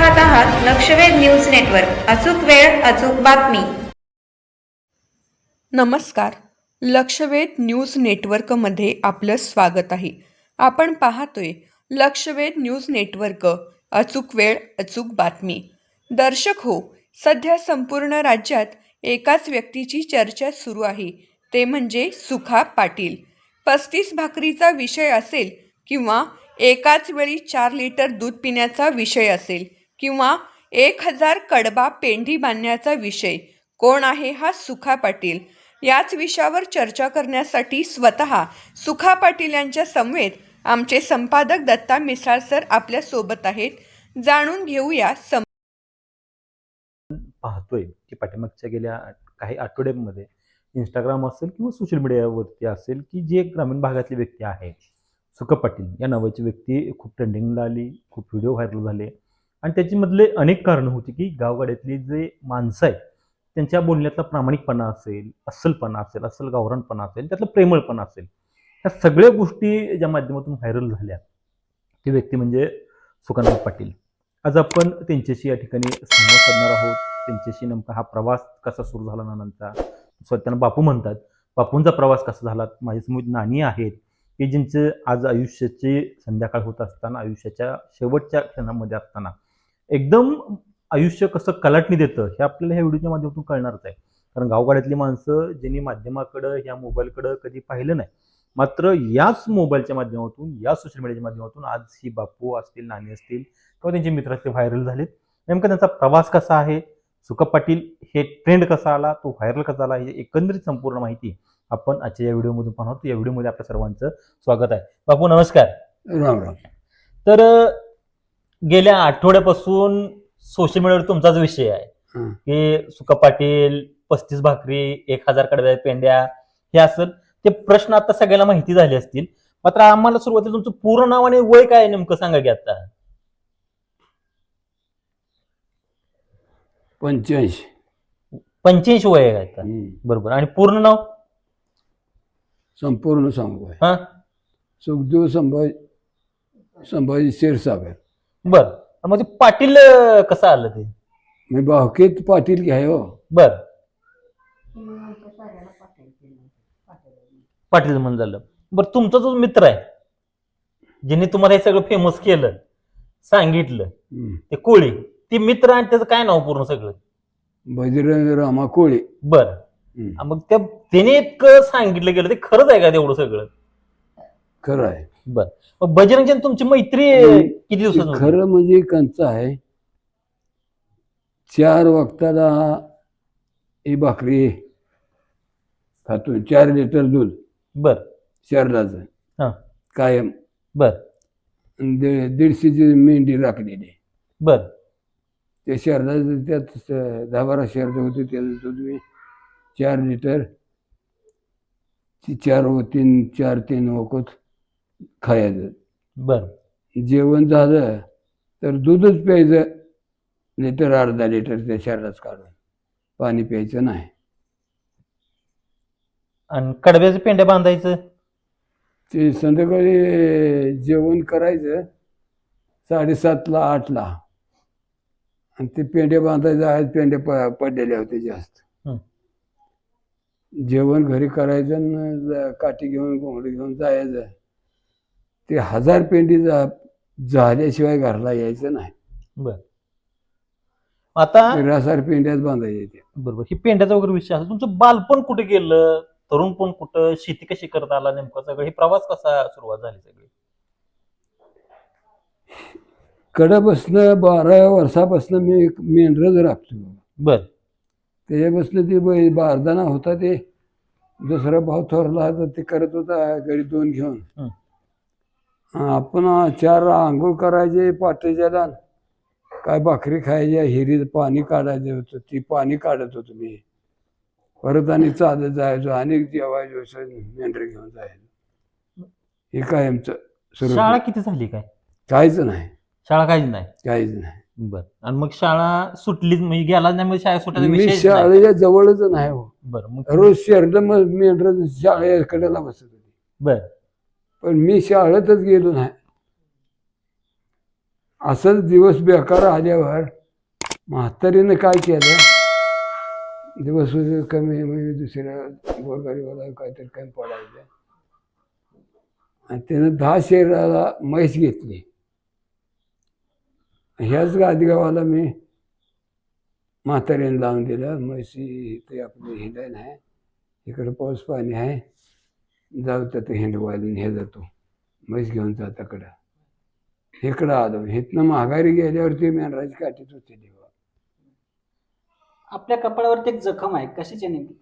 पाहत आहात लक्षवेध news network. अचूक वेळ अचूक बातमी. नमस्कार. लक्षवेध न्यूज नेटवर्कमध्ये आपलं स्वागत आहे. आपण पाहतोय लक्षवेध न्यूज नेटवर्क. अचूक वेळ अचूक बातमी. दर्शक हो सध्या संपूर्ण राज्यात एकाच व्यक्तीची चर्चा सुरू आहे. ते म्हणजे सुखा पाटील. पस्तीस भाकरीचा विषय असेल किंवा एकाच वेळी चार लिटर दूध पिण्याचा विषय असेल किंवा एक हजार कडबा पेंढी बांधण्याचा विषय. कोण आहे हा सुखा पाटील? याच विषयावर चर्चा करण्यासाठी स्वतः सुखा पाटील यांच्या समवेत आमचे संपादक दत्ता मिसाळ सर आपल्यासोबत आहेत. जाणून घेऊया सम पाहतोय की पाठीमागच्या गेल्या काही आठवड्यांमध्ये इंस्टाग्राम असेल किंवा सोशल मीडियावरती असेल की जे एक ग्रामीण भागातली व्यक्ती आहे सुख पाटील. या नावाची व्यक्ती खूप ट्रेंडिंगला आली खूप व्हिडिओ व्हायरल झाले. आणि त्याच्यामधले अनेक कारणं होती की गावगाड्यातली जे माणसं आहेत त्यांच्या बोलण्यातला प्रामाणिकपणा असेल अस्सलपणा असेल अस्सल गावरानपणा असेल त्यातलं प्रेमळपणा असेल ह्या सगळ्या गोष्टी ज्या माध्यमातून व्हायरल झाल्या ती व्यक्ती म्हणजे सुकांत पाटील. आज आपण त्यांच्याशी या ठिकाणी संवाद साधणार आहोत. त्यांच्याशी नेमका हा प्रवास कसा सुरू झाला नानांचा? स्वतःना बापू म्हणतात बापूंचा प्रवास कसा झाला? माझ्यासमोर नाणी आहेत की ज्यांचे आज आयुष्याची संध्याकाळ होत असताना आयुष्याच्या शेवटच्या क्षणामध्ये असताना एकदम आयुष्य कसं कलाटणी देतं हे आपल्याला ह्या व्हिडिओच्या माध्यमातून कळणारच आहे. कारण गावगाड्यातली माणसं ज्यांनी माध्यमाकडं ह्या मोबाईलकडं कधी पाहिलं नाही मात्र याच मोबाईलच्या माध्यमातून या सोशल मीडियाच्या माध्यमातून आज ही बापू असतील नाणी असतील किंवा त्यांचे मित्र असतील व्हायरल झालेत नेमका त्यांचा प्रवास कसा आहे सुकप पाटील हे ट्रेंड कसा आला तो व्हायरल कसा आला ही एकंदरीत संपूर्ण माहिती आपण आजच्या या व्हिडिओमधून पाहणार आहोत. या व्हिडिओमध्ये आपल्या सर्वांचं स्वागत आहे. बापू नमस्कार. राम राम. तर गेल्या आठवड्यापासून सोशल मीडियावर तुमचाच विषय आहे. की सुका पाटील पस्तीस भाकरी एक हजार कडव्या पेंड्या हे असं ते प्रश्न आता सगळ्याला माहिती झाले असतील. मात्र आम्हाला सुरुवातीला तुमचं पूर्ण नाव आणि वय काय नेमकं सांगा की आता? पंच्याऐंशी. पंच्याऐंशी वय आहे आता. बरोबर. आणि पूर्ण नाव? संपूर्ण सांगू हा. सुखदेव संभाजी संभाजी क्षीरसागर बर. मग ते पाटील अ, कसं आलं ते? मी भावकेत पाटील घ्याय हो. बर. पाटील म्हणून झालं. बरं तुमचा जो मित्र आहे ज्यांनी तुम्हाला हे सगळं फेमस केलं सांगितलं हम्म. ते कोळी ते मित्र आणि त्याचं काय नाव पूर्ण सगळं? बजरंग रामा कोळे. बर. हम्म. मग त्या त्याने इतकं सांगितलं गेलं ते खरंच आहे का तेवढं सगळं? खरं आहे. बर. आणि तुमची मैत्री. किती ते दिवसात खरं म्हणजे कंच आहे चार वक्ताला ही भाकरी खातो चार लिटर दूध. बर. शरीराचं हा. कायम. बर. दीडशेची मेंढी राखलेली. बर. त्या शहराचं त्यात दहा बारा शहर होते त्याचं दूध मी चार लिटर. ती चार व तीन चार तीन वखत. खायचं. बर. जेवण झालं तर दूधच प्यायचं लिटर अर्धा लिटर त्या शहरात काढून पाणी प्यायचं नाही. आणि कडब्याचं पेंड्या बांधायचं? ते संध्याकाळी जेवण करायचं साडेसातला आठला. आणि ते पेंड्या बांधायचं आहेत पेंड्या प पडलेल्या होते जास्त. हं. जेवण घरी करायचं आणि ज- काठी घेऊन घोंगडी घेऊन जायचं. ते हजार पेंडी झाल्याशिवाय घरला यायचं नाही. बर. आता ते रासार पेंड्याच बांधायचे ते. बरोबर. ही पेंड्याचा वगैरे विषय आहे तुमचं बालपण कुठे गेलं? तरुणपण कुठं? शेती कशी करता आला नेमकं सगळं? हे प्रवास कसा सुरुवात झाली सगळी? कडापासनं बारा वर्षापासनं मी मेंढरच राखतो बर. त्याच्यापासून ते बै- बारदाना होता ते. दुसरा भाव थोरला होता ते करत होता घरी दोन घेऊन. आपण चार आंघोळ करायचे पाट्याच्या काय भाकरी खायच्या हिरीत पाणी काढायचं होतं ती पाणी काढत होतो मी. परत आणि चालत जायचो आणि जेवायचो मेंढर घेऊन जायचो. हे काय आमचं सुरू शाळा किती झाली काय? काहीच नाही. शाळा काहीच नाही? काहीच नाही. बर. आणि मग शाळा सुटलीच म्हणजे गेला नाही मग शाळा नाही. शाळेच्या जवळच नाही हो. बर रोज शर्ट मग मेंढर शाळेकडेला बसत होती. बर. पण मी शाळेतच गेलो नाही. असंच दिवस बेकार आल्यावर म्हातारीनं काय केलं? दिवस कमी म्हणजे दुसऱ्या गोरगरीबाला काहीतरी कमी पडायचं. आणि त्यानं दहा शेराला म्हैस घेतली. ह्याच गादगावाला मी म्हातारीनं लावून दिलं. म्हशी ते आपलं हिलं आहे. इकडं पाऊस पाणी आहे. जाऊ तर हिंडवायला हे जातो. म्हैस घेऊन जाताकडं इकडं आलो. इथनं माघारी गेल्यावरती मेनराज काठीत होते देवा आपल्या कपाळावरती एक जखम आहे. कशाची नेमकी?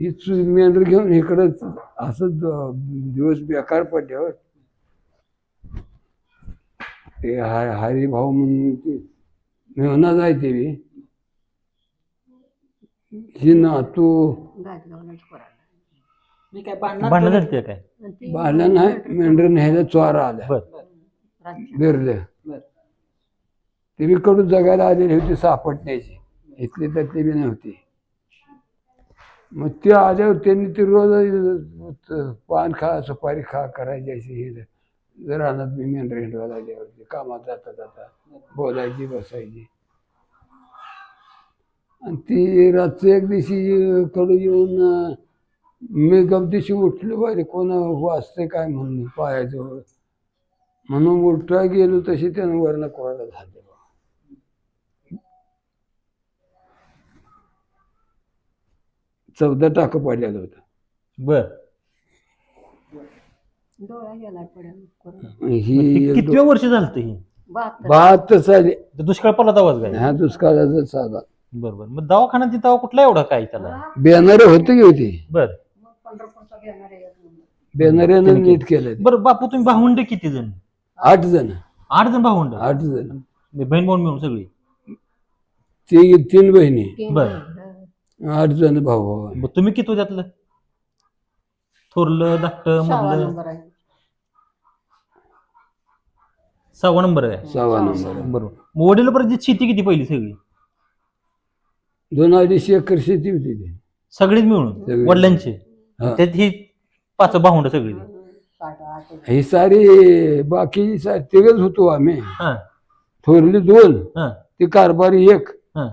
ही चु मेंढर घेऊन इकडं असं दिवस बेकार पडल्यावर ते हा हरिभाऊ म्हणून ते मेहना जायचे मी ही ना तू मी काय भांडणार भांडणं काय? नाही मेंढर न्यायला चोरा आला बर. बिरले बर. ते बी कडून जगायला आलेली होती सापटण्याची इथली तर ती बी नव्हती. मग ते आल्यावर त्यांनी ते रोज पान खा सुपारी खा करायची अशी हे जर रानात मी मेंढर हिंडवायला आल्यावरती कामात जाता जाता बोलायची बसायची. आणि ती रात्री एक दिवशी कडू येऊन अं, मी गमतीशी उठलो पाहिजे कोण वाचते काय म्हणून पायाजवळ. म्हणून उलटा गेलो तशी त्यानं वर्ण कोणाला झाले चौदा टाकं पडलेलं होतं. बर. ही एक कितव्या वर्ष झालं ही? बहात्तर. साली. ते दुष्काळ पडला आवाज काय ह्या दुष्काळाचा साधा बर बर. मग दवाखाना तिथं कुठला एवढा काय त्याला? बॅनर होते की होती? बर. बॅनरेनं नीट केलं. बर बापू तुम्ही भावंड किती जण? आठ जण. आठ जण भावंड? आठ जण. बहीण भाऊ मिळून सगळी? ती तीन बहिणी. बर. आठ जण भाऊ भाऊ. मग तुम्ही किती त्यातलं? थोरलं धाकट मधलं? सहावा नंबर आहे. सहावा नंबर बरोबर. मग वडील परत शेती किती पहिली सगळी? दोन अडीचशे एकर शेती होती ती. सगळीच मिळून? सगळी. वडिलांची? हा. त्यात ही पाच भावंड सगळी. ही सारी बाकी सारी तिघच होतो आम्ही. हा. थोरली दोन हा. ती कारभारी एक हा.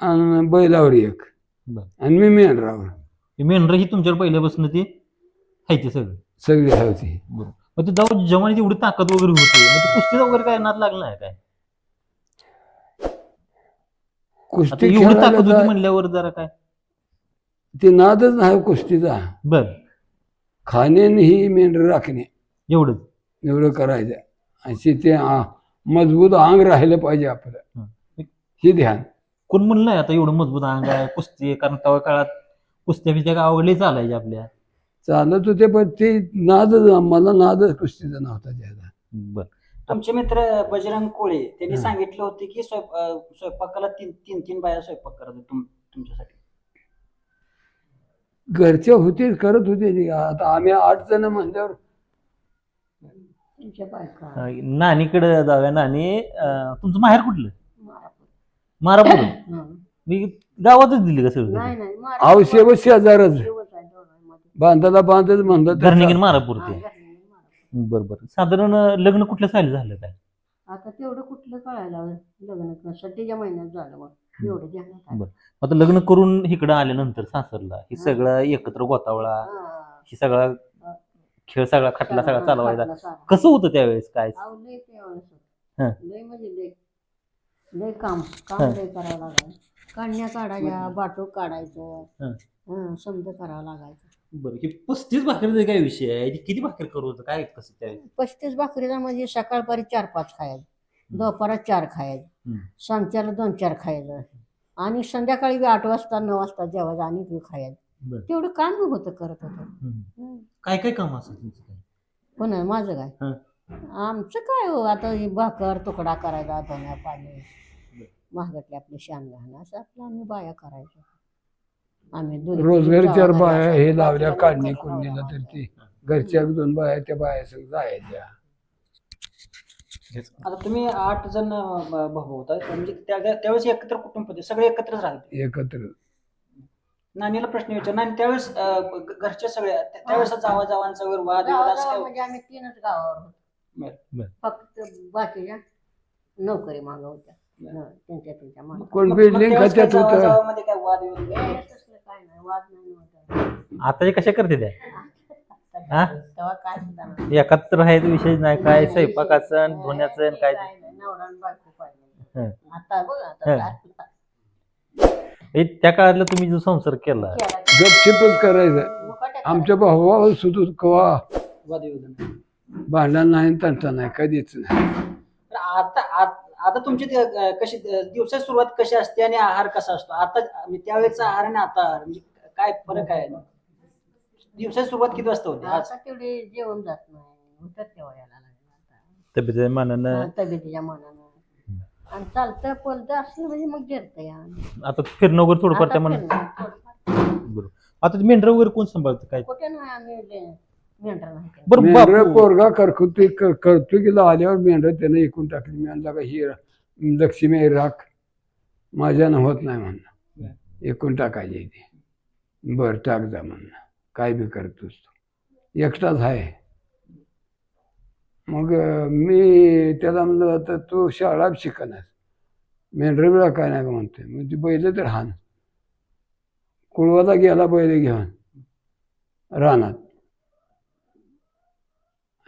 आणि बैलावर एक. बर. आणि मी मेंढरावर. मेंढर ही तुमच्यावर पहिल्यापासून ती ते सगळं. सगळी होती बरोबर मग ते जाऊ जवानी एवढी ताकद वगैरे होती. मग ते कुस्तीचा वगैरे काय नाद लागला आहे काय? आता कुस्ती एवढी खेळायला ताकद होती जा- म्हणल्यावर जरा काय? ते नादच नाही कुस्तीचा. बर. खाण्याने ही मेंढर राखणे. एवढंच. एवढं करायचं. अशी ते आ- मजबूत अंग राहिलं पाहिजे आपलं. हं. ध्यान. कोण म्हणलं नाही आता एवढं मजबूत अंग आहे कुस्ती आहे, कारण तेव्हा काळात कुस्त्या बिस्त्या गावाकडे चालायच्या आपल्या. चालत होते पण ते नादच मला नादच कुस्तीचा नव्हता ज्यादा बर. तुमचे मित्र बजरंग कोळे त्यांनी हा. सांगितलं होते की स्वयं- अं, स्वयंपाकाला तीन तीन तीन बाया स्वयंपाक करत होते तुम- तुमच्यासाठी. घरचे होते करत होते. ते. आता आम्ही आठ जण म्हणल्यावर नानीकडे जाऊया नानी. अं, तुमचं माहेर कुठलं? मारापूर. मी गावातच दिली का सगळं? आवशेव शेजारच. बांधाला बांधच म्हणलं तर घरनिकीन मारापूर ते. बर बर. साधारण लग्न कुठल्या साली झालं काय? आता तेवढं कुठलं कळायला लग्न सध्याच्या महिन्यात झालं मग एवढं. बरं. आता लग्न करून इकडं आल्यानंतर सासरला हे सगळं एकत्र गोतावळा हा. ही सगळा खेळ सगळा खटला सगळा चालवायचा खटला. कसं होतं त्यावेळेस काय अहो, लय त्यावेळेस हा. होतं. लय म्हणजे लय लय काम काम हा. लय करावं लागायचं काढण्या काढायच्या बाटू काढायचं हा. हं, समज करावं लागायचं बरं हे पस्तीस भाकरीचा काय विषय आहे हे किती भाकर करू होतं काय कसं त्यावेळेस पस्तीस भाकरीला म्हणजे सकाळपारी चार पाच खायचं दुपारात चार खायचं. सांच्याला दोन चार खायचं आणि संध्याकाळी बी आठ वाजता नऊ वाजता जेवायचं आणि बी खायचं. तेवढं काम बी होतं करत होतं. हं. काय काय काम असं तुमचं काय पण माझं काय. आमचं काय हो आता ही भाकर तुकडा करायचा धन्या पाणी. महागटले आपले शान घालणं असं आपलं आम्ही बाया करायचो आम्ही रोजगार चार बाया. हे लावल्या काढणी कुंडीला नवरा तर ती घरच्या दोन बाया त्या बाया सगळं जायच्या आता तुम्ही आठ जण भाऊ होता म्हणजे त्या त्या- त्यावेळेस एकत्र कुटुंब होते सगळे एकत्रच राहते एकत्र. नानीला प्रश्न विचार नानी त्यावेळेस अं, ग- घरचे सगळे त्या- त्यावेळेस जावा जावांचा वगैरे वाद असं म्हणजे आम्ही तीनच गावावर बरं. फक्त बाकीच्या नोकरी मागवत्या न- त्यांच्या त्यांच्या मागं. कोण मग- बिल्डिंग मग त्यावेळेस काय खात्यात जावा- होतं? जावामध्ये काय वाद वगैरे? हे तसलं काय नाही वाद नाही नव्हता. आता हे कशा करते त्या? हा? तेव्हा काय सुद्धा नाही. एकात्र राहायचा विषय नाही काय स्वयंपाकाचं आणि धुण्याचं आणि काय? काय नाही, नवरा आणि बायको पाहिजे. हं. आता बघ आता हं. काय- हे त्या काळातला तुम्ही जो संसार केला. गपचिपच करायचं. मुकाट्या आमच्या भावा सुद्धा कवा? वादविवाद भांडण नाही तंटा नाही कधीच नाही. तर आता आत- आता तुमची ते, अं, कशी दिवसा सुरुवात कशी असते आणि आहार कसा असतो? आता म्हणजे त्यावेळेचा आहार आणि आता आहार म्हणजे काय फरक आहे? दिवसाची सुरुवात किती वाजता होते? आज? आता तेवढे जेवण जात नाही. उतर तेव्हा यायला लागलं आता. तब्येतीच्या मानानं? तब्येतीच्या मनानं. आणि चालतं पलतं असलं म्हणजे मग गिरत या. आता फिरणं वगैरे थोडंफार आता त्या म्हणा फिरणं, थोडंफार. बरोबर आता ते मेंढर वगैरे कोण सांभाळतं काय? कुठे नाही आम्ही ले- मेंढरं नाही. बरं मेंढर बापू. पोरगा करकुती कर्तुकीला आल्यावर मेंढर त्यानं एकूण टाकली. मी म्हणला का ही रा- लक्ष्मी राख. माझ्यानं होत नाही म्हणणं एकूण टाकायची ती. बर टाक जा म्हणणं काय बी करतोस एकटाच आहे. मग मी त्याला म्हणलं तर तू शाळा शिकणार. मेंढर काय नाही म्हणतोय. मग ती बैल तर हान. कुळवाला गेला बैल घेऊन. रानात.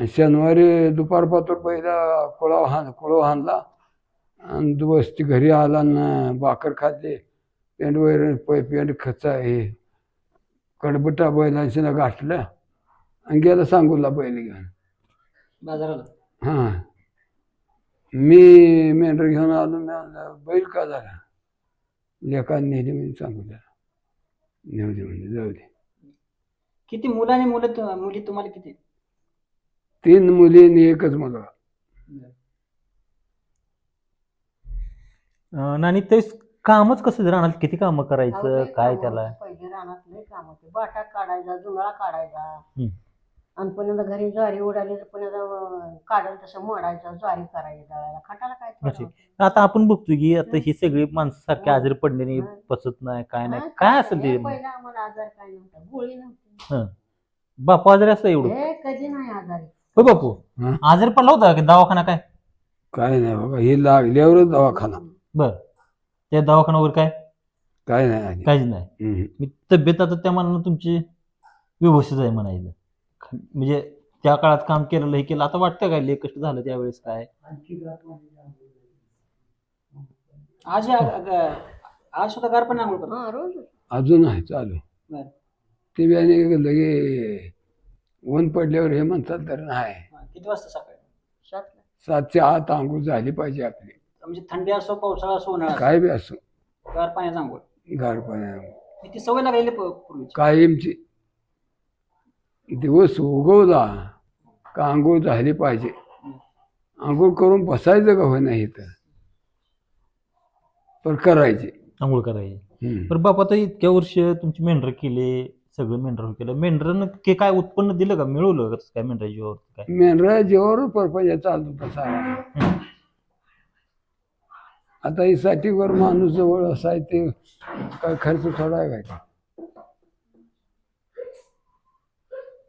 आणि शनिवारी दुपारपासून पहिला कुळाव हाण कुळव हाणला. आणि वस्ती घरी आला ना भाकर खाल्ली. पेंड वगैरे पेंड खचा हे कडबटा बैलांशी ना गाठलं आणि गेला सांगूला बैल घेऊन. बाजाराला? हां. मी मेंढर घेऊन आलो मी बैल का झाला? लेखान नेली म्हणून सांगू त्याला नेऊ दे म्हणजे जाऊ दे. किती मुलं आणि मुलं तु- मुली तुम्हाला किती? तीन मुली आणि एकच मुलगा. अं, नानी ते कामच कसं राहणार किती कामं अहो, करायचं? लय काय कामं त्याला. पहिले रानात लय काम होते. बाटा काढायचा जुंगळा काढायचा. हम्म. आणि पुन्हा घरी ज्वारी उडाली तर पुन्हा काढायला तसं मोडायचं ज्वारी करायची दळायला. खटाला काय थोडं. आता आपण बघतो की आता हं. ही सगळी माणसं सारखी हं. आजारी पडलेली हं. पचत नाही काय नाही. हा, काय असेल ते? हे पहिला आम्हाला आजार काय नव्हता. गोळी नव्हती. बापू आजारी असतं एवढं? हे कधी नाही आजारी. होय बापू. हं. आजारी पडला होता का? दवाखाना काय? काय नाही बाबा हे लागल्यावरच दवाखाना. बर. त्या दवाखाना वगैरे काय? काय नाही काहीच नाही. हम्म. मी तब्येत आता त्या मानानं तुमची व्यवस्थित आहे म्हणायचं. ख- म्हणजे त्या काळात काम केलेलं हे केलं. आता वाटतं काय लय कष्ट झालं त्यावेळेस काय? आज या- अग- आज सुद्धा गार पण आंघोळ करतो? हा रोज. अजून आहे चालू. बरं. ते बी आणि लगे ऊन पडल्यावर हे म्हणतात तर नाही. हा, किती वाजता सकाळी? सातला सातशे आत आंघोळ झाली पाहिजे आपली. म्हणजे थंडी असो पावसाळा असो उन्हाळा काय बी असो. गार पाण्याचा आंघोळ. गार पाण्या ती सवय लागलेली प- पूर्वीची. कायमची दिवस उगवला का आंघोळ झाली पाहिजे. आंघोळ करून बसायचं का होईना इथं? पण करायची. आंघोळ करायची. हम्म. पण बापा आता इतक्या वर्ष तुमची मेंढर केले सगळं मेंढर केलं. मेंढरानं के काय उत्पन्न दिलं का? मिळवलं का काय मेंढरा जीवावर? काय? मेंढरा जेव्हा परपंच चालतो तसा. हम्म. आता ही साठीवर माणूस जवळ असाय ते काय खर्च थोडा आहे काय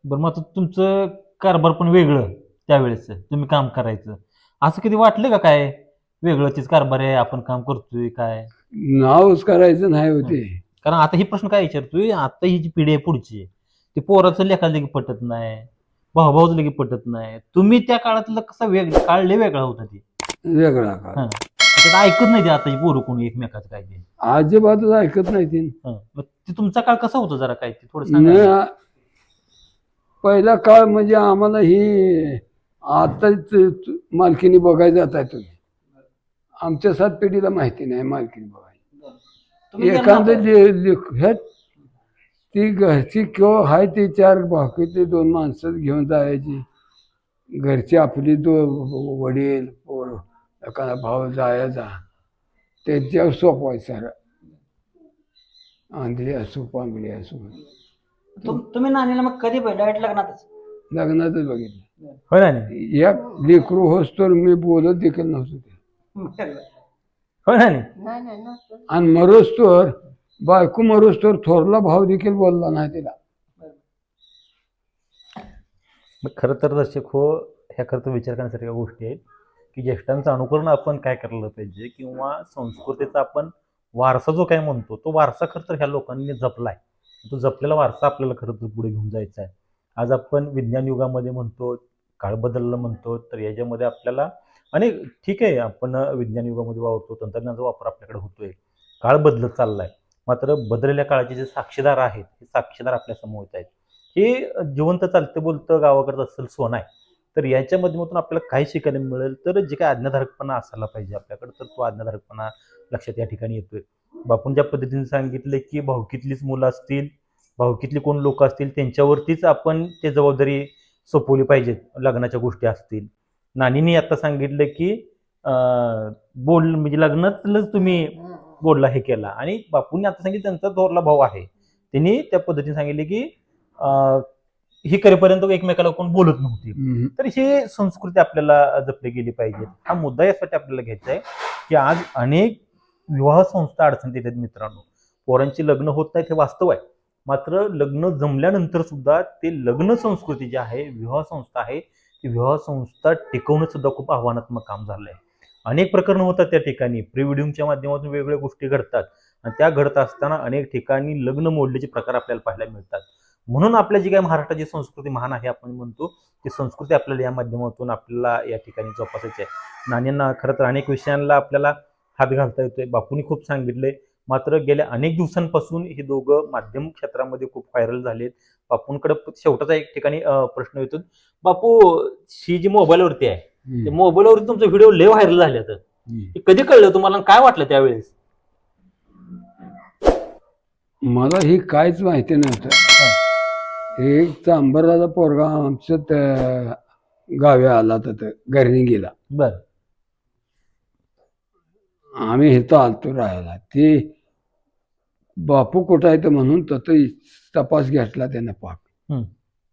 बरं मग आता तुमचं कारभार पण वेगळं त्यावेळेस. तुम्ही काम करायचं. असं कधी वाटलं का काय? वेगळं तीच कारभार आहे आपण काम करतोय काय? नावच करायचं नाही होते कारण आता हे प्रश्न काय विचारतोय? आता ही जी पिढी आहे पुढची ती पोराचं लेखाला लगे पटत नाही भाऊभाऊच लगे पटत नाही. तुम्ही त्या काळातलं कसं वेग काळ लय वेगळा होता ते. वेगळा का हा. त्यात ऐकत नाही ते आताची पोरं कोणी एकमेकाचं काय ते अजिबातच ऐकत नाही ती हं. मग ते तुमचा काळ कसा होता जरा काय ते थोडं सांगा ना. न- पहिला काळ म्हणजे आम्हाला ही आता मालकीनी बघायला जात आहे तुम्ही आमच्या सात पिढीला माहिती नाही मालकीनी बघायला तुम्ही गेला एखादं? जे लेख- ह्यात ती घरची किंवा हाय ती चार भाकरी ते दोन माणसं घेऊन जायची घरची आपली दो वडील पोर एखादा भाऊ जायचा त्यांच्यावर सोपवायचं सारं. आंधळी असो पांगडी असो. तुम- तुम्ही नानीला मग कधी डायरेक्ट लग्नातच? लग्नातच बघितलं. होय ना नी? एक लेकरू होस तर मी बोलत देखील नव्हतो ते. होय ना नी? नाही नाही नसतं आणि मरोस तर बायको मरोस तर थोरला भाव देखील बोलला नाही तिला. मग खरं तर दर्शक हो ह्या खरं तर विचार करण्यासारख्या गोष्टी आहेत. की ज्येष्ठांचं अनुकरण आपण काय करायला पाहिजे किंवा संस्कृतीचा आपण वारसा जो काय म्हणतो तो वारसा खरं तर ह्या लोकांनी जपलाय. तो जपलेला वारसा आपल्याला खरं तर पुढे घेऊन जायचा आहे. आज आपण विज्ञान युगामध्ये म्हणतो काळ बदललं म्हणतो तर याच्यामध्ये आपल्याला आणि ठीक आहे आपण विज्ञान युगामध्ये वावरतो तंत्रज्ञानाचा वापर आपल्याकडे होतोय. काळ बदलत चाललाय. मात्र बदललेल्या काळाचे जे साक्षीदार आहेत हे साक्षीदार आपल्यासमोर येत आहेत. हे जिवंत चालतं बोलतं गावाकडचं असेल सोनं आहे. तर याच्या माध्यमातून आपल्याला काय शिकायला मिळेल. तर जे काय आज्ञाधारकपणा असायला पाहिजे आपल्याकडे तर तो आज्ञाधारकपणा लक्षात या ठिकाणी येतोय. बापून ज्या पद्धतीने सांगितलं की भाऊकीतलीच मुलं असतील भाऊकीतली कोण लोक असतील त्यांच्यावरतीच आपण ते जबाबदारी सोपवली पाहिजेत लग्नाच्या गोष्टी असतील. नानीने आता सांगितलं की बोल म्हणजे लग्नातलंच तुम्ही बोलला हे केला. आणि बापूंनी आता सांगितलं त्यांचा थोरला भाऊ आहे. त्यांनी त्या पद्धतीने सांगितले की ही करेपर्यंत एकमेकाला कोण बोलत नव्हती. तर ही संस्कृती आपल्याला जपली गेली पाहिजे. हा मुद्दा यासाठी आपल्याला घ्यायचा आहे की आज अनेक विवाह संस्था अडचणीत येतात मित्रांनो. पोरांची लग्न होत नाहीत हे वास्तव आहे. मात्र लग्न जमल्यानंतर सुद्धा ते लग्न संस्कृती जी आहे विवाह संस्था आहे ती विवाह संस्था टिकवणं सुद्धा खूप आव्हानात्मक काम झालं आहे अनेक प्रकरणं होतात त्या ठिकाणी. प्री वेडिंगच्या माध्यमातून वेगवेगळ्या गोष्टी घडतात. आणि त्या घडत असताना अनेक ठिकाणी लग्न मोडल्याचे प्रकार आपल्याला पाहायला मिळतात. म्हणून आपल्या जी काही महाराष्ट्राची संस्कृती महान आहे आपण म्हणतो ती संस्कृती आपल्याला या माध्यमातून आपल्याला या ठिकाणी जोपासायची आहे. नाण्यांना खरं तर अनेक विषयांना आपल्याला हात घालता येतोय. बापूंनी खूप सांगितले मात्र गेल्या अनेक दिवसांपासून हे दोघं माध्यम क्षेत्रामध्ये खूप व्हायरल झालेत. बापूंकडे शेवटाचा एक ठिकाणी प्रश्न येतो. बापू ही जी मोबाईलवरती आहे. मोबाईलवरती तुमचे व्हिडिओ लय व्हायरल झाले तर. कधी कळलं तुम्हाला काय वाटलं त्यावेळेस? मला ही काहीच माहिती नव्हतं. एक चांबराचा पोरगा आमच्या त्या गावी आला तर घरी गेला बर. आम्ही इथं आलतो राहायला. ते बापू कुठं आहे तर म्हणून तसं तपास घेतला त्यानं पाक.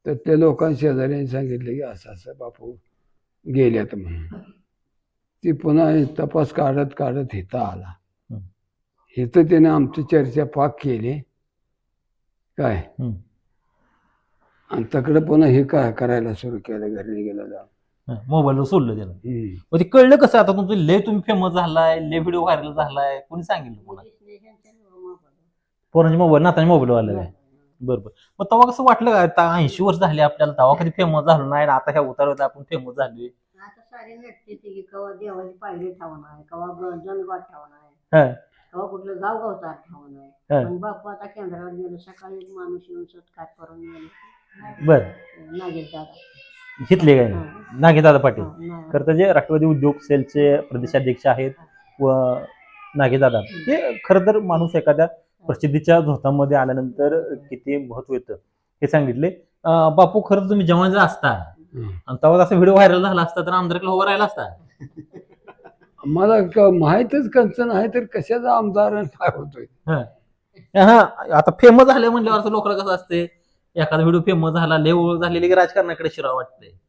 तर त्या लोकांनी शेजाऱ्यांनी सांगितलं की असं असं बापू गेल्यात म्हणून. ती पुन्हा तपास काढत काढत इथं आला. इथं त्याने आमची चर्चा पाक केली. काय. आणि तकडे पुन्हा हे काय करायला सुरू केलं घरी गेला जाऊन? मोबाईलवर सोडलं त्यानं. हम्म. मग ते कळलं कसं आता तुमचं लय तुम्ही फेमस झालाय लय व्हिडिओ व्हायरल झालाय कोणी सांगितलं तुम्हाला? पोरांच्या मोबाईल नाताच्या मोबाईल आलं काय बरोबर. मग तेव्हा कसं वाटलं काय आता ऐंशी वर्ष झाले आपल्याला तेव्हा कधी फेमस झालो नाही आणि आता ह्या उतारावर आपण फेमस झालोय? आता सारी नटते ती की कवा देवाची पायरी ठावण आहे कवा जनगाव ठावण आहे हा, कवा कुठलं गावगावचं ठावण आहे हा. पण बापू आता केंद्रावर गेलो सकाळी एक माणूस येऊन सत्कार करून गेले. बर. नागेश दादा. घेतले काय हा. नागेदादा पाटील. हा, ना- खरं तर जे राष्ट्रवादी उद्योग सेलचे प्रदेशाध्यक्ष आहेत व नागेदादा ते खरं तर माणूस एखाद्या प्रसिद्धीच्या झोतामध्ये आल्यानंतर किती महत्त्व येतं हे सांगितले. अं, बापू खरं तुम्ही जेव्हा जर असता. आणि तेव्हा असा व्हिडिओ व्हायरल झाला असता तर आमदारकडे उभं राहिला असता. मला क- माहीतच कंचन आहे तर कशाचा आमदार आणि काय होतोय? हा. आता फेमस झाले म्हणल्यावर असं लोकांना कसं असते एखादा व्हिडिओ फेमस झाला लय ओळख झालेली की राजकारणाकडे शिरावं वाटते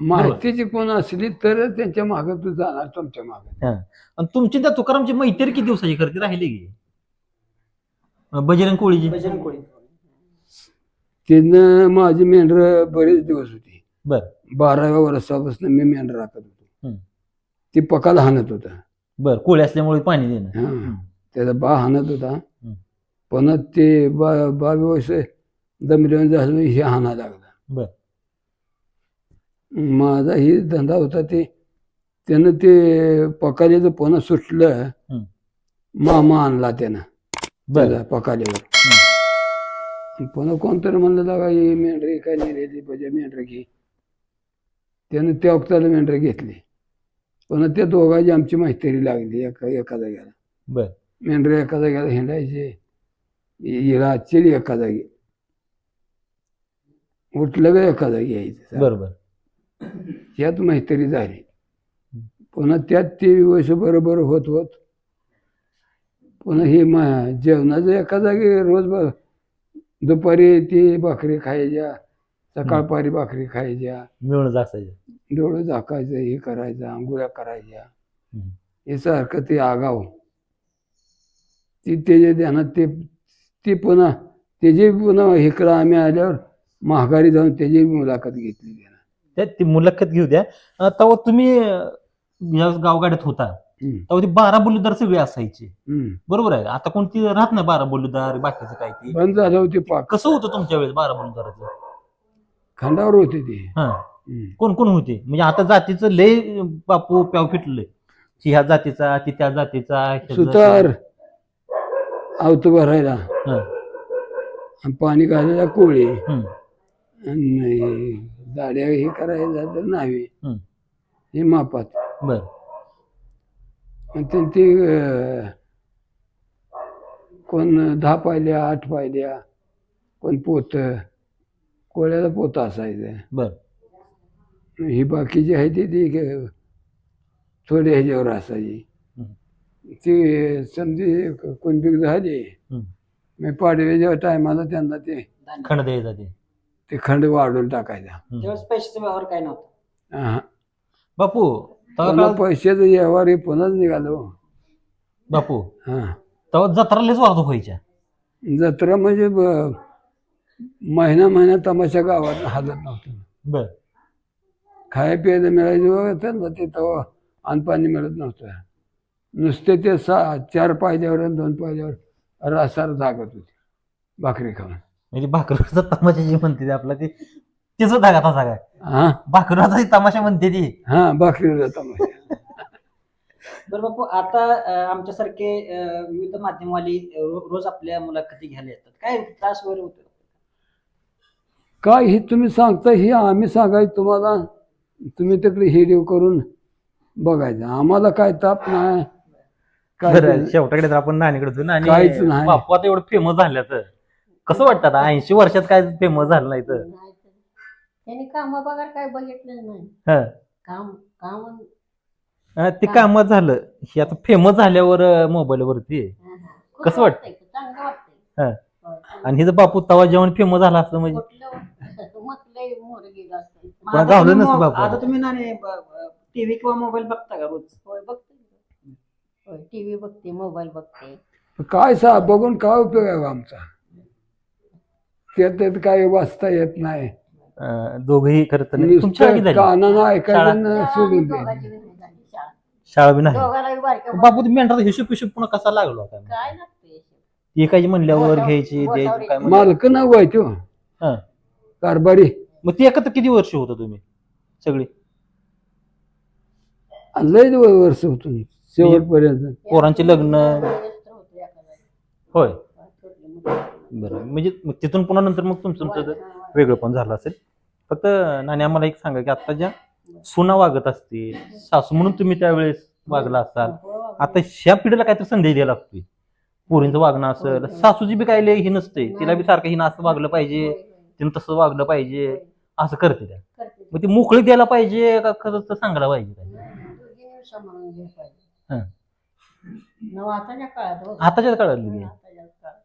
माहितीची कोण असली तर त्यांच्या मागे तू जाणार तुमच्या मागे. आणि तुमची त्या तुकारामची मैत्री किती दिवसाची करते राहिली की? बजरंग कोळीची. बजरंग कोळी. तिनं माझी मेंढर बरेच दिवस होती. बर. बाराव्या वर्षापासून मी मेंढर राखत होतो. हम्म. ती पकाला हाणत होता. बर कोळी असल्यामुळे पाणी देणं. हा. त्याचा बा हाणत होता. पण ते बा बावी वर्ष दमल्यावर झालं हे हाणा लागला. बर. माझा ही धंदा होता ते त्यानं ते पकालीचं पुन्हा सुटलं. मामा आणला त्यानं. बर. त्याला पकालीवर पुन्हा कोणतरी म्हणलं लागा ही मेंढरी काय नेलेली पाहिजे मेंढर घे. त्यानं त्या वक्ताला मेंढर घेतली. पुन्हा त्या दोघांची आमची मैत्री लागली एका एका जाग्याला बर. मेंढर एका जाग्याला हिंडायचे हिला आजची एका जागी. उठलं का एका जागी यायचं बर बर यात मैत्री झाली. पुन्हा त्यात ते वर्ष बरोबर होत होत पुन्हा हे मा जेवणाचं एका जागी रोज ब- दुपारी ती भाकरी खायच्या सकाळपारी भाकरी खायच्या मिळून असायचं डोळं झाकायचं हे करायचं आंघोळ्या करायच्या. हम्म. हे सारखं ते आगाव. ती त्याच्या ध्यानात ते ती पुन्हा त्याची पुन्हा इकडं आम्ही आल्यावर महागारी जाऊन त्याची मुलाखत घेतली त्यानं. त्या ती मुलाखत घेऊ द्या. अं, तेव्हा तुम्ही अं, या गावगाड्यात होता. हम्म. तेव्हा ते बारा बोलीदार सगळे असायचे. हम्म. बरोबर आहे. आता कोणती राहत नाही बारा बोलीदार बाकीचं काय ते? बंद झालं होते पाक. कसं होतं तुमच्या वेळेस बारा बोलीदाराचं? खंडावर होते ते. हा. हम्म. कोण कोण होते? म्हणजे आता जातीचं लय बापू प्याव फिटलंय की ह्या जातीचा ती त्या जातीचा सुतार. आवत भरायला हं, आणि पाणी घालायला कोळी. हं, आणि दाड्या हे करायला तर नावे हं. हे मापात बर आणि ते ते अं, कोण दहा पायल्या आठ पायल्या कोण पोत कोळ्याला पोत असायचं बर ही बाकीची आहे ती ती क- थोडे ह्याच्यावर असायची. ती समजी कोणती झाली हं. मी पाडव्याच्या टायमाला त्यांना ते. खंड द्यायचा ते ते खंड वाढून टाकायचा. हं. पैशाचा व्यवहार काय नव्हता. हा. बापू तेव्हा पुन्हा काळात- पैशाचं व्यवहार हे पुन्हाच निघालो बापू हा. तेव्हा जत्रा लयच वाढतो व्हायच्या. जत्रा म्हणजे ब- महिना महिना तमाशा गावात हालत नव्हतं. बर. खाय प्यायला मिळायचं बघा त्यांना ते तेव्हा अन्न मिळत नव्हतं. नुसते ते सा चार पायद्यावर आणि दोन पायद्यावर रासार जागत होते. भाकरी खाऊन. म्हणजे भाकरचा तमाशा जे म्हणते ते आपला ते त्याच धागा तसा काय? हा? भाकरचा तमाशा म्हणते ती. हा भाकरीचा तमाशा. बरं बापू आता अं, आमच्यासारखे अं, विविध माध्यमवाली अं, रो- रोज आपल्या मुलाखती घ्यायला येतात. काय त्रास वगैरे होतो काय ही तुम्ही सांगता ही आम्ही सांगायचं तुम्हाला. तुम्ही तिकडे हिडिओ करून बघायचं. आम्हाला काय ताप नाही. काय बरं ते- शेवटाकडे तर आपण नाणीकडे होतो ना काहीच नाही. बापू आता एवढं फेमस झालं तर कसं वाटतं आता? ऐंशी वर्षात काय फेमस झालं नाही तर? नाही तर. त्यांनी काम बघा काय बघितलं नाही. हं. काम काम. अं, ते कामच झालं. हे आता फेमस झाल्यावर मोबाईल वरती कसं वाटतं? चांगलं वाटतंय. हं. आणि हिचं बापू तवा जेवण फेमस झाला असतं म्हणजे? कुठलं म्हटलंय मोर गेलं असतं. कोणा आता गावलं तुम्ही मो- बापू. आता तुम्ही ना टीव्ही किंवा मोबाईल बघता का रोज? होय बघते टीव्ही बघते मोबाईल बघते. काय सा बघून काय उपयोग आहे बा आमचा? त्यात त्यात काय वाचता येत नाही दोघंही खरं तर नाही. तुमची शाळा झाली कानानं सोडून बी नाही बारक्या बापू तुम्ही म्हणता हिशोब हिशोब पुन्हा कसा लागलो आता काय लागते एकाची म्हणल्यावर घ्यायची द्यायची काय म्हणलं. मालक ना व्हायचो हं. कारभारी मग ती एकत्र किती वर्ष होतं तुम्ही सगळी लय वर्ष होतो शेवटपर्यंत पोरांचे लग्न. होय. बरं. म्हणजे मग तिथून पुन्हा नंतर मग तुमचं तुमचं वेगळं पण झालं असेल. फक्त नाणी आम्हाला एक सांगा की आता ज्या सुना वागत असतील सासू म्हणून तुम्ही त्यावेळेस वागला असाल आता ह्या पिढीला काहीतरी संदेश द्यायला लागतोय. पोरींचं वागणं असेल सासूची बी काय हे नसते. तिला बी सारखं हिनं असं वागलं पाहिजे तिनं तसं वागलं पाहिजे असं करते त्या. मग ती मोकळी द्यायला पाहिजे का खरंच तर सांगायला पाहिजे काय. हं. आताच्या काळात हो. आताच्या काळात लगे. आताच्या काळात.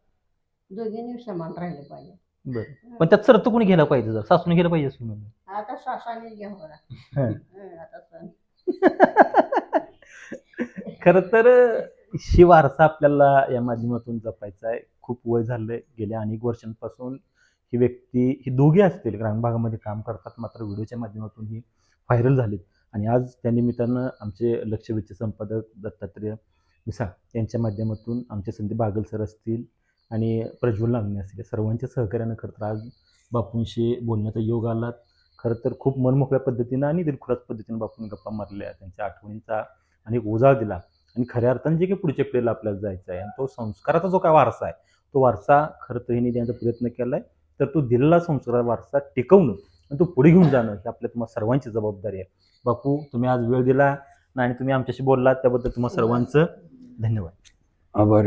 दोघींनी समान राहिले पाहिजे. बरं. पण त्यात सरत कोणी घ्यायला पाहिजे जर? सासूने घ्यायला पाहिजे सुनून आता सासाने. हं. हं, आता सण. खर तर ही वारसा आपल्याला या माध्यमातून जपायचा आहे. खूप वय झालंय. गेल्या अनेक वर्षांपासून ही व्यक्ती ही दोघे असतील ग्रामीण भागामध्ये काम करतात. मात्र व्हिडिओच्या माध्यमातून ही व्हायरल झालीत. आणि आज त्या निमित्तानं आमचे लक्षवेधचे संपादक दत्तात्रय मिसाळ यांच्या माध्यमातून आमचे संदीप बागल सर असतील आणि प्रज्वल नागणे असतील सर्वांच्या सहकार्यानं खरं तर आज बापूंशी बोलण्याचा योग आला खरं तर खूप मनमोकळ्या पद्धतीनं आणि दिलखुलास पद्धतीनं बापूंनी गप्पा मारल्या त्यांच्या आठवणींचा आणि एक उजाळ दिला. आणि खऱ्या अर्थाने जे काही पुढच्या पिढीला आपल्याला जायचं आहे आणि तो संस्काराचा जो काय वारसा आहे तो वारसा खरं तर हिने देण्याचा प्रयत्न केला आहे तर तो दिलेला संस्कार वारसा टिकवणं आणि तो पुढे घेऊन जाणं ही आपल्या तुम्हाला सर्वांची जबाबदारी आहे. बापू तुम्ही आज वेळ दिला आणि तुम्ही आमच्याशी बोललात त्याबद्दल तुम्हाला सर्वांचं धन्यवाद. आभार